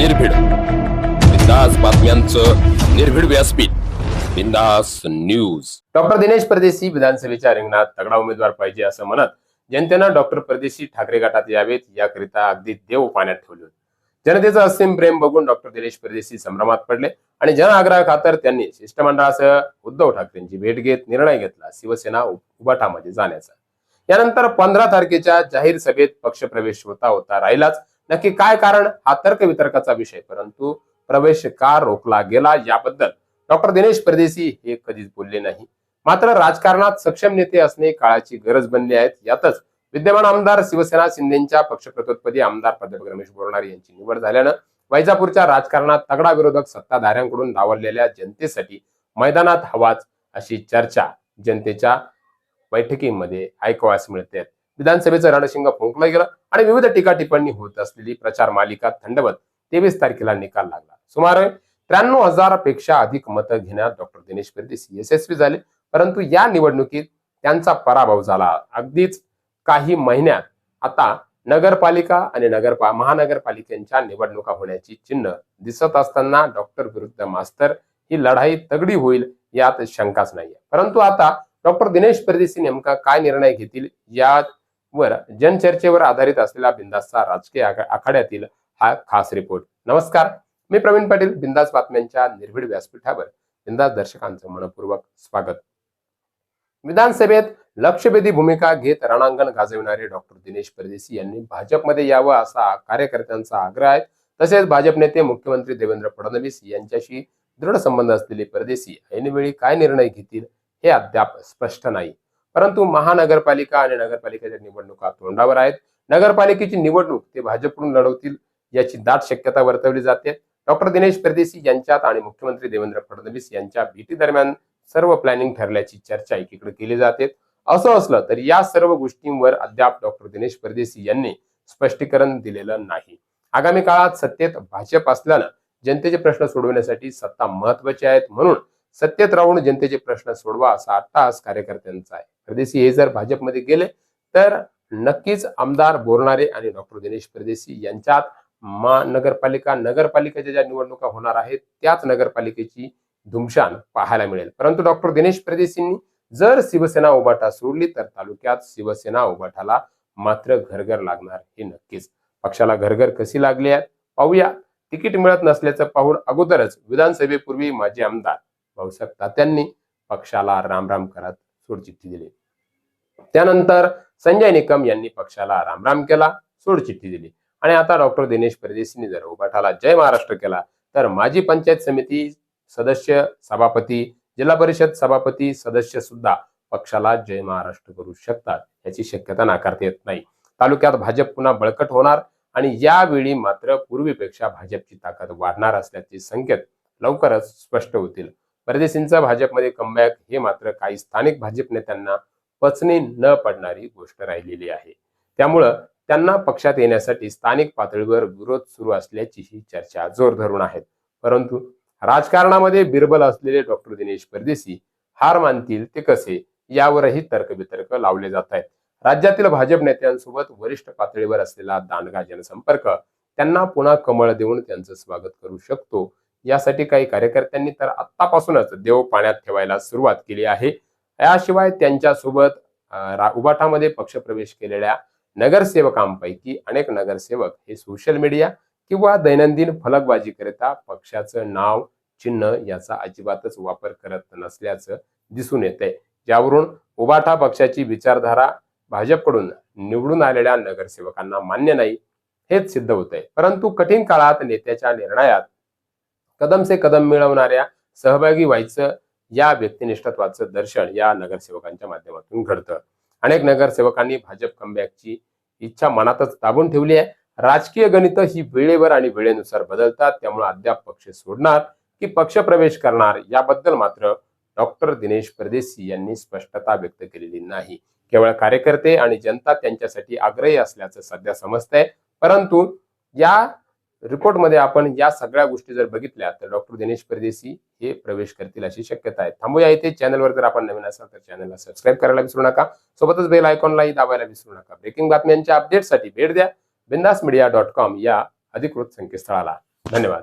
निर्भीड. बिंदास बातम्यांचं निर्भीड व्यासपीठ. बिंदास न्यूज. डॉक्टर दिनेश परदेशी विधानसभेच्या रिंगणात तगडा उमेदवार पाहिजे असं म्हणत जनतेनं डॉक्टर परदेशी ठाकरे गटात यावेत याकरिता अगदी देव पाण्यात ठेवले होते. जनतेचं असीम प्रेम बघून डॉक्टर दिनेश परदेशी संभ्रमात पडले आणि जन आग्रह खातर त्यांनी शिष्टमंडळासह उद्धव ठाकरेंची भेट घेत निर्णय घेतला शिवसेना उ- जाण्याचा. यानंतर पंधरा तारखेच्या जाहीर सभेत पक्षप्रवेश होता होता राहिलाच. नक्की काय कारण? हा तर्क वितर्काचा विषय. परंतु प्रवेश का रोखला गेला याबद्दल डॉक्टर दिनेश परदेशी हे कधीच बोलले नाही. मात्र राजकारणात सक्षम नेते असणे काळाची गरज बनली आहे. यातच विद्यमान आमदार शिवसेना शिंदेच्या पक्षप्रतोत्पदी आमदार प्राध्यापक रमेश बोरणार यांची निवड झाल्यानं वैजापूरच्या राजकारणात तगडा विरोधक सत्ताधाऱ्यांकडून डावललेल्या जनतेसाठी मैदानात हवाच अशी चर्चा जनतेच्या बैठकीमध्ये ऐकवास मिळते. विधानसभेचं रणशिंग फुंकला गेलं आणि विविध टीका टिप्पणी होत असलेली प्रचार मालिका थंडवत तेवीस तारखेला निकाल लागला. सुमारे त्र्याण्णव हजारापेक्षा अधिक मतं घेण्यात डॉक्टर दिनेश परदेशी यशस्वी झाले परंतु या निवडणुकीत त्यांचा पराभव झाला. अगदीच काही महिन्यात आता नगरपालिका आणि नगरपा महानगरपालिकेच्या निवडणुका होण्याची चिन्ह दिसत असताना डॉक्टर विरुद्ध मास्तर ही लढाई तगडी होईल यात शंकाच नाहीये. परंतु आता डॉक्टर दिनेश परदेशी नेमका काय निर्णय घेतील यात वर जनचर्चेवर आधारित असलेला बिंदासचा राजकीय आखाड्यातील हा खास रिपोर्ट नमस्कार मी प्रवीण पाटील बिंदास बातम्यांच्या निर्भीड व्यासपीठावर. बिंदास दर्शकांचं मनपूर्वक स्वागत. विधानसभेत लक्षवेधी भूमिका घेत रणांगण गाजविणारे डॉक्टर दिनेश परदेशी यांनी भाजपमध्ये यावं असा कार्यकर्त्यांचा आग्रह आहे. तसेच भाजप नेते मुख्यमंत्री देवेंद्र फडणवीस यांच्याशी दृढ संबंध असलेले परदेशी ऐनवेळी काय निर्णय घेतील हे अद्याप स्पष्ट नाही. परंतु महानगरपालिका आणि नगरपालिकेच्या निवडणुका तोंडावर आहेत. नगरपालिकेची निवडणूक ते भाजपकडून लढवतील याची दाट शक्यता वर्तवली जाते. डॉक्टर दिनेश परदेशी यांच्यात आणि मुख्यमंत्री देवेंद्र फडणवीस यांच्या भेटी दरम्यान सर्व प्लॅनिंग ठरल्याची चर्चा एकीकडे केली जाते. असं असलं तरी या सर्व गोष्टींवर अद्याप डॉक्टर दिनेश परदेशी यांनी स्पष्टीकरण दिलेलं नाही. आगामी काळात सत्तेत भाजप असल्यानं जनतेचे प्रश्न सोडवण्यासाठी सत्ता महत्वाची आहेत म्हणून सत्तेत राहून जनतेचे प्रश्न सोडवा असा अट्टास कार्यकर्त्यांचा आहे. परदेशी हे जर भाजपमध्ये गेले तर नक्कीच आमदार बोरणारे आणि डॉक्टर दिनेश परदेशी यांच्यात महानगरपालिका नगरपालिकेच्या ज्या निवडणुका होणार आहेत त्याच नगरपालिकेची धुमशान पाहायला मिळेल. परंतु डॉक्टर दिनेश परदेशींनी जर शिवसेना उभाटा सोडली तर तालुक्यात शिवसेना उभाटाला मात्र घरघर लागणार हे नक्कीच. पक्षाला घरघर कशी लागली आहे पाहूया. तिकीट मिळत नसल्याचं पाहून अगोदरच विधानसभेपूर्वी माजी आमदार भाऊसाहेब तात्यांनी पक्षाला रामराम करत सोडचिठ्ठी दिली. त्यानंतर संजय निकम यांनी पक्षाला रामराम केला सोडचिठ्ठी दिली. आणि आता डॉक्टर दिनेश परदेशींनी जर उभाटाला जय महाराष्ट्र केला तर माजी पंचायत समिती सदस्य सभापती जिल्हा परिषद सभापती सदस्य सुद्धा पक्षाला जय महाराष्ट्र करू शकतात याची शक्यता नाकारता येत नाही. तालुक्यात भाजप पुन्हा बळकट होणार आणि यावेळी मात्र पूर्वीपेक्षा भाजपची ताकद वाढणार असल्याचे संकेत लवकरच स्पष्ट होतील. परदेशींचा भाजपमध्ये कमबॅक हे मात्र काही स्थानिक भाजप नेत्यांना पचनी न पडणारी गोष्ट राहिलेली आहे. त्यामुळं त्यांना पक्षात येण्यासाठी स्थानिक पातळीवर विरोध सुरू असल्याची ही चर्चा जोर धरून आहेत. परंतु राजकारणामध्ये बिरबल असलेले डॉक्टर दिनेश परदेशी हार मानतील ते कसे यावरही तर्कवितर्क लावले जात आहेत. राज्यातील भाजप नेत्यांसोबत वरिष्ठ पातळीवर असलेला दांडगा जनसंपर्क त्यांना पुन्हा कमळ देऊन त्यांचं स्वागत करू शकतो यासाठी काही कार्यकर्त्यांनी तर आत्तापासूनच देव पाण्यात ठेवायला सुरुवात केली आहे. याशिवाय त्यांच्यासोबत अं, उबाठामध्ये पक्षप्रवेश केलेल्या नगरसेवकांपैकी अनेक नगरसेवक हे सोशल मीडिया किंवा दैनंदिन फलकबाजीकरिता पक्षाचं नाव चिन्ह याचा अजिबातच वापर करत नसल्याचं दिसून येत. आहे ज्यावरून उबाठा पक्षाची विचारधारा भाजपकडून निवडून आलेल्या नगरसेवकांना मान्य नाही हेच सिद्ध होत. आहे परंतु कठीण काळात नेत्याच्या निर्णयात कदम से कदम मिळवणाऱ्या सहभागी व्हायचं या व्यक्तिनिष्ठत्वाचं दर्शन या नगरसेवकांच्या माध्यमातून घडतं. अनेक नगरसेवकांनी भाजप कमबॅकची इच्छा मनातच दाबून ठेवली आहे. राजकीय गणित ही वेळेवर आणि वेळेनुसार बदलतात त्यामुळे अद्याप पक्ष सोडणार की पक्ष प्रवेश करणार याबद्दल मात्र डॉक्टर दिनेश परदेशी यांनी स्पष्टता व्यक्त केलेली नाही. केवळ कार्यकर्ते आणि जनता त्यांच्यासाठी आग्रही असल्याचं सध्या समजतंय परंतु या रिपोर्टमध्ये आपण या सगळ्या गोष्टी जर बघितल्या तर डॉक्टर दिनेश परदेशी हे प्रवेश करतील अशी शक्यता आहे. थांबूया इथे. चॅनलवर जर आपण नवीन असाल तर चॅनलला सबस्क्राईब करायला विसरू नका. सोबतच बेल आयकॉनलाही दाबायला विसरू नका. ब्रेकिंग बातम्यांच्या अपडेटसाठी भेट द्या. बिंदास मीडिया डॉट कॉम या अधिकृत संकेतस्थळाला. धन्यवाद.